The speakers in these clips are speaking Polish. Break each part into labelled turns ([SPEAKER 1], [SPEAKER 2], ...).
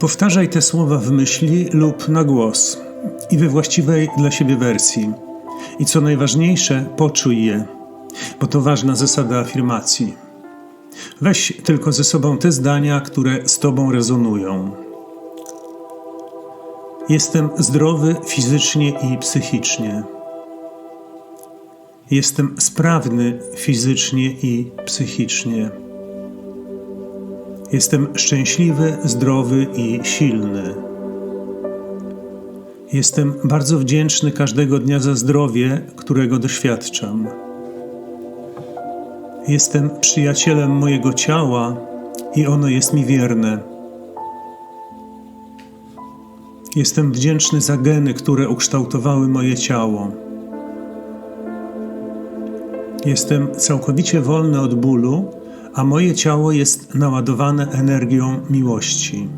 [SPEAKER 1] Powtarzaj te słowa w myśli lub na głos i we właściwej dla siebie wersji. I co najważniejsze, poczuj je, bo to ważna zasada afirmacji. Weź tylko ze sobą te zdania, które z Tobą rezonują. Jestem zdrowy fizycznie i psychicznie. Jestem sprawny fizycznie i psychicznie. Jestem szczęśliwy, zdrowy i silny. Jestem bardzo wdzięczny każdego dnia za zdrowie, którego doświadczam. Jestem przyjacielem mojego ciała i ono jest mi wierne. Jestem wdzięczny za geny, które ukształtowały moje ciało. Jestem całkowicie wolny od bólu, a moje ciało jest naładowane energią miłości.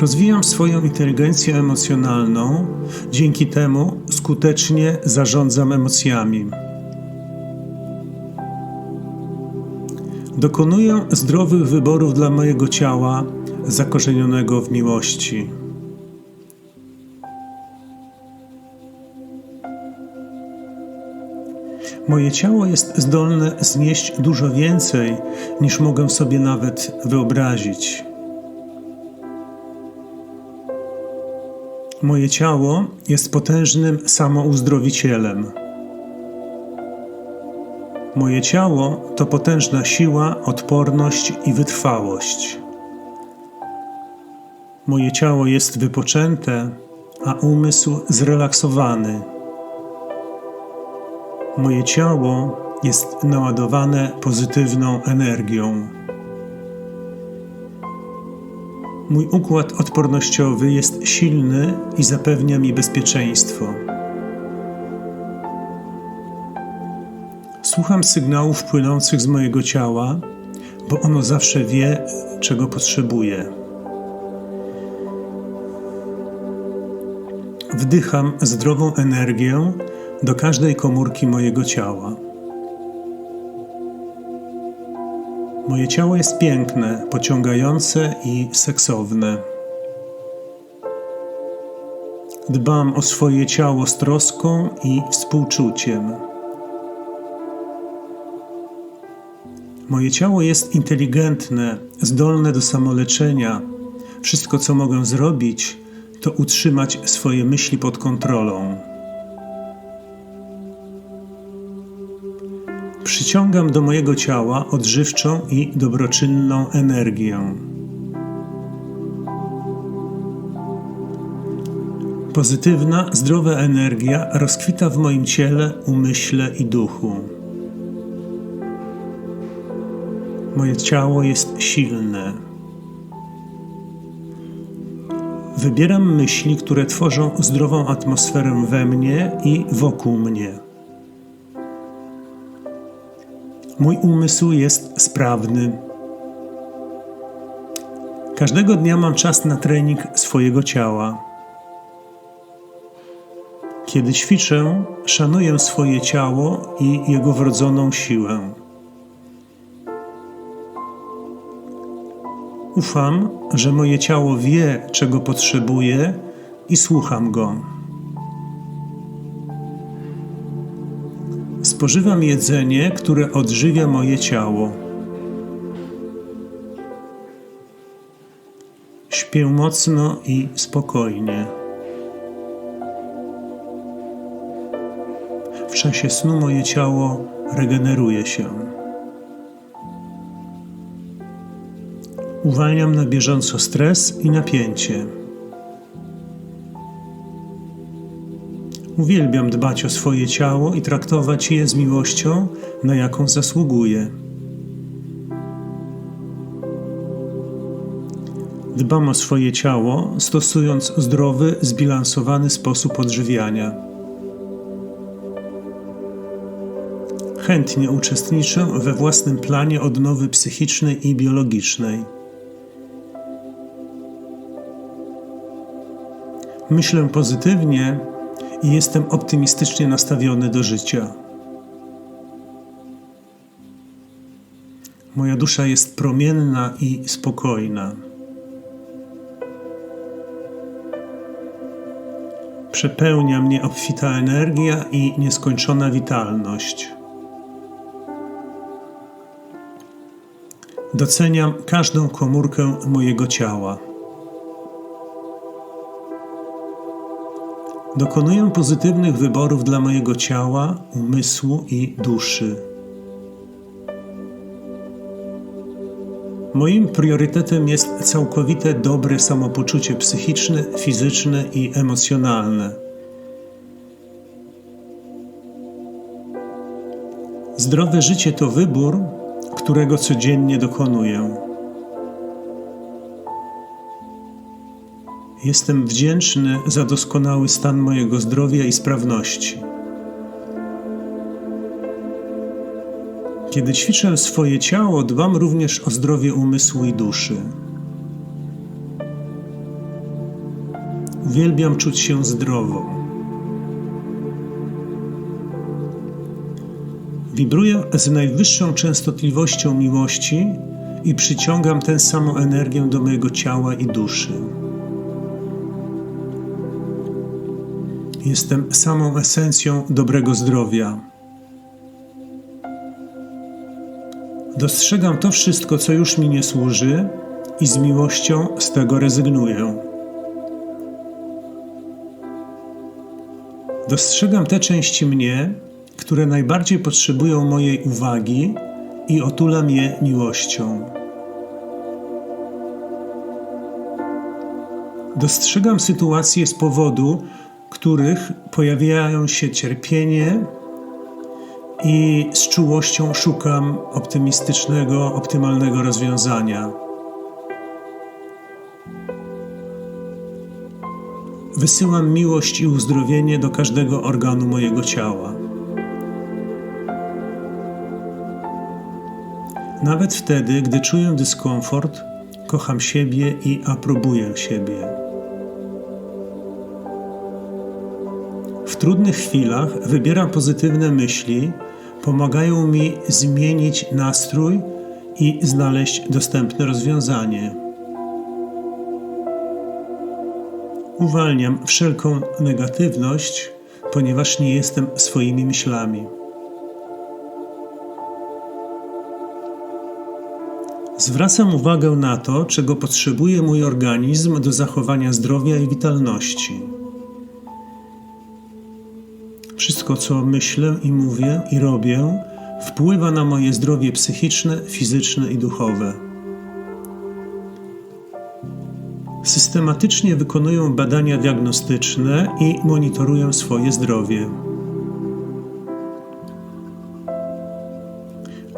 [SPEAKER 1] Rozwijam swoją inteligencję emocjonalną, dzięki temu skutecznie zarządzam emocjami. Dokonuję zdrowych wyborów dla mojego ciała, zakorzenionego w miłości. Moje ciało jest zdolne znieść dużo więcej, niż mogę sobie nawet wyobrazić. Moje ciało jest potężnym samouzdrowicielem. Moje ciało to potężna siła, odporność i wytrwałość. Moje ciało jest wypoczęte, a umysł zrelaksowany. Moje ciało jest naładowane pozytywną energią. Mój układ odpornościowy jest silny i zapewnia mi bezpieczeństwo. Słucham sygnałów płynących z mojego ciała, bo ono zawsze wie, czego potrzebuje. Wdycham zdrową energię do każdej komórki mojego ciała. Moje ciało jest piękne, pociągające i seksowne. Dbam o swoje ciało z troską i współczuciem. Moje ciało jest inteligentne, zdolne do samoleczenia. Wszystko, co mogę zrobić, to utrzymać swoje myśli pod kontrolą. Przyciągam do mojego ciała odżywczą i dobroczynną energię. Pozytywna, zdrowa energia rozkwita w moim ciele, umyśle i duchu. Moje ciało jest silne. Wybieram myśli, które tworzą zdrową atmosferę we mnie i wokół mnie. Mój umysł jest sprawny. Każdego dnia mam czas na trening swojego ciała. Kiedy ćwiczę, szanuję swoje ciało i jego wrodzoną siłę. Ufam, że moje ciało wie, czego potrzebuje i słucham go. Spożywam jedzenie, które odżywia moje ciało. Śpię mocno i spokojnie. W czasie snu moje ciało regeneruje się. Uwalniam na bieżąco stres i napięcie. Uwielbiam dbać o swoje ciało i traktować je z miłością, na jaką zasługuje. Dbam o swoje ciało, stosując zdrowy, zbilansowany sposób odżywiania. Chętnie uczestniczę we własnym planie odnowy psychicznej i biologicznej. Myślę pozytywnie i jestem optymistycznie nastawiony do życia. Moja dusza jest promienna i spokojna. Przepełnia mnie obfita energia i nieskończona witalność. Doceniam każdą komórkę mojego ciała. Dokonuję pozytywnych wyborów dla mojego ciała, umysłu i duszy. Moim priorytetem jest całkowite dobre samopoczucie psychiczne, fizyczne i emocjonalne. Zdrowe życie to wybór, którego codziennie dokonuję. Jestem wdzięczny za doskonały stan mojego zdrowia i sprawności. Kiedy ćwiczę swoje ciało, dbam również o zdrowie umysłu i duszy. Uwielbiam czuć się zdrowo. Wibruję z najwyższą częstotliwością miłości i przyciągam tę samą energię do mojego ciała i duszy. Jestem samą esencją dobrego zdrowia. Dostrzegam to wszystko, co już mi nie służy, i z miłością z tego rezygnuję. Dostrzegam te części mnie, które najbardziej potrzebują mojej uwagi i otulam je miłością. Dostrzegam sytuacje z powodu, których pojawiają się cierpienie, i z czułością szukam optymistycznego, optymalnego rozwiązania. Wysyłam miłość i uzdrowienie do każdego organu mojego ciała. Nawet wtedy, gdy czuję dyskomfort, kocham siebie i aprobuję siebie. Trudnych chwilach wybieram pozytywne myśli pomagają mi zmienić nastrój i znaleźć dostępne rozwiązanie. Uwalniam wszelką negatywność, ponieważ nie jestem swoimi myślami. Zwracam uwagę na to, czego potrzebuje mój organizm do zachowania zdrowia i witalności. Wszystko, co myślę i mówię i robię, wpływa na moje zdrowie psychiczne, fizyczne i duchowe. Systematycznie wykonuję badania diagnostyczne i monitoruję swoje zdrowie.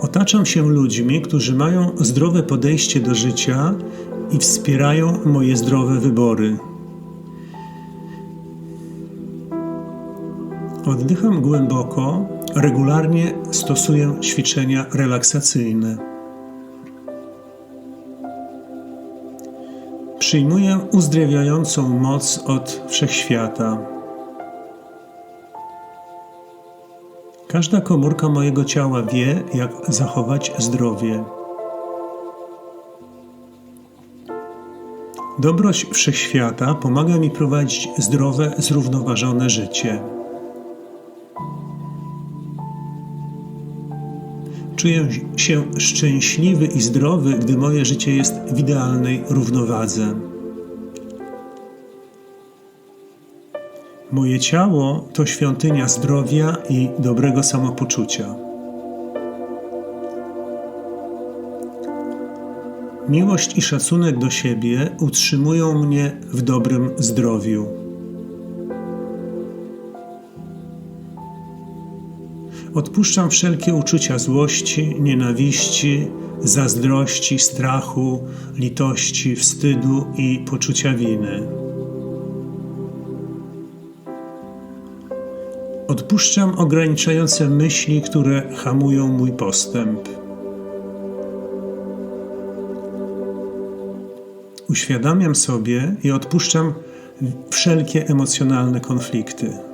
[SPEAKER 1] Otaczam się ludźmi, którzy mają zdrowe podejście do życia i wspierają moje zdrowe wybory. Oddycham głęboko, regularnie stosuję ćwiczenia relaksacyjne. Przyjmuję uzdrawiającą moc od wszechświata. Każda komórka mojego ciała wie, jak zachować zdrowie. Dobroć wszechświata pomaga mi prowadzić zdrowe, zrównoważone życie. Czuję się szczęśliwy i zdrowy, gdy moje życie jest w idealnej równowadze. Moje ciało to świątynia zdrowia i dobrego samopoczucia. Miłość i szacunek do siebie utrzymują mnie w dobrym zdrowiu. Odpuszczam wszelkie uczucia złości, nienawiści, zazdrości, strachu, litości, wstydu i poczucia winy. Odpuszczam ograniczające myśli, które hamują mój postęp. Uświadamiam sobie i odpuszczam wszelkie emocjonalne konflikty.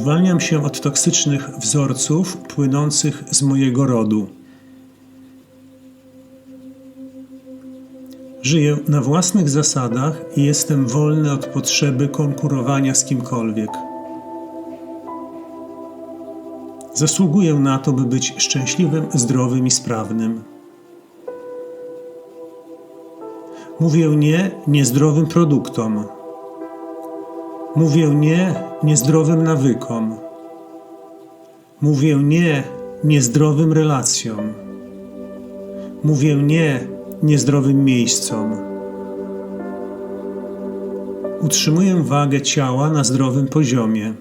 [SPEAKER 1] Uwalniam się od toksycznych wzorców płynących z mojego rodu. Żyję na własnych zasadach i jestem wolny od potrzeby konkurowania z kimkolwiek. Zasługuję na to, by być szczęśliwym, zdrowym i sprawnym. Mówię nie niezdrowym produktom. Mówię nie niezdrowym nawykom. Mówię nie niezdrowym relacjom. Mówię nie niezdrowym miejscom. Utrzymuję wagę ciała na zdrowym poziomie.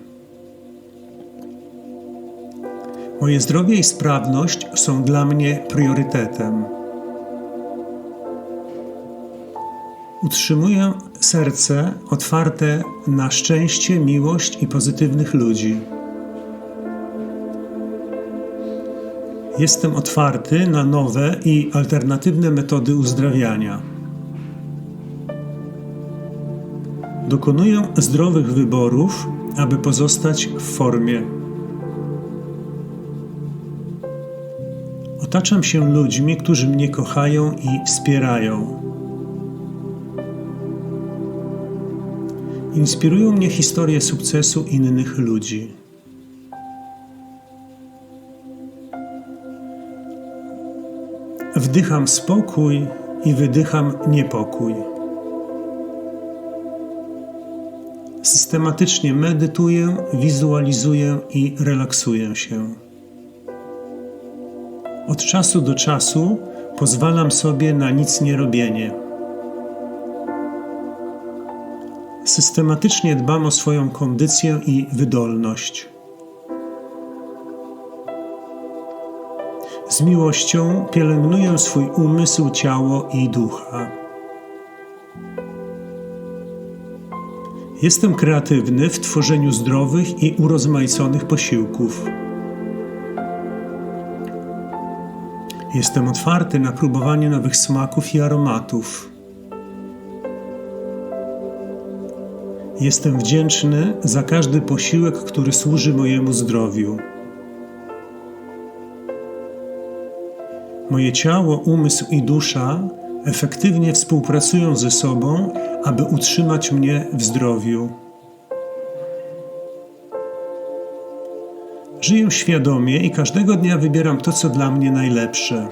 [SPEAKER 1] Moje zdrowie i sprawność są dla mnie priorytetem. Utrzymuję serce otwarte na szczęście, miłość i pozytywnych ludzi. Jestem otwarty na nowe i alternatywne metody uzdrawiania. Dokonuję zdrowych wyborów, aby pozostać w formie. Otaczam się ludźmi, którzy mnie kochają i wspierają. Inspirują mnie historie sukcesu innych ludzi. Wdycham spokój i wydycham niepokój. Systematycznie medytuję, wizualizuję i relaksuję się. Od czasu do czasu pozwalam sobie na nic nie robienie. Systematycznie dbam o swoją kondycję i wydolność. Z miłością pielęgnuję swój umysł, ciało i ducha. Jestem kreatywny w tworzeniu zdrowych i urozmaiconych posiłków. Jestem otwarty na próbowanie nowych smaków i aromatów. Jestem wdzięczny za każdy posiłek, który służy mojemu zdrowiu. Moje ciało, umysł i dusza efektywnie współpracują ze sobą, aby utrzymać mnie w zdrowiu. Żyję świadomie i każdego dnia wybieram to, co dla mnie najlepsze.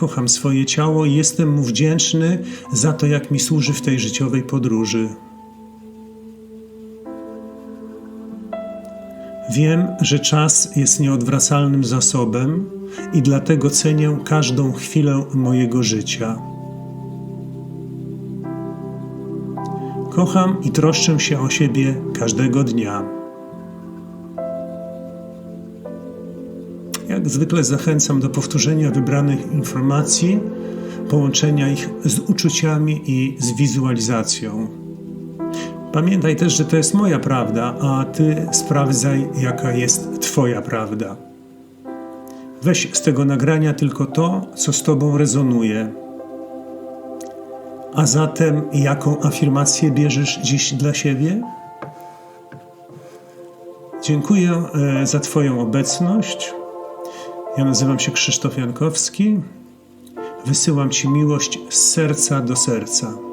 [SPEAKER 1] Kocham swoje ciało i jestem mu wdzięczny za to, jak mi służy w tej życiowej podróży. Wiem, że czas jest nieodwracalnym zasobem i dlatego cenię każdą chwilę mojego życia. Kocham i troszczę się o siebie każdego dnia. Jak zwykle zachęcam do powtórzenia wybranych informacji, połączenia ich z uczuciami i z wizualizacją. Pamiętaj też, że to jest moja prawda, a ty sprawdzaj, jaka jest Twoja prawda. Weź z tego nagrania tylko to, co z Tobą rezonuje. A zatem, jaką afirmację bierzesz dziś dla siebie? Dziękuję e, za Twoją obecność. Ja nazywam się Krzysztof Jankowski. Wysyłam Ci miłość z serca do serca.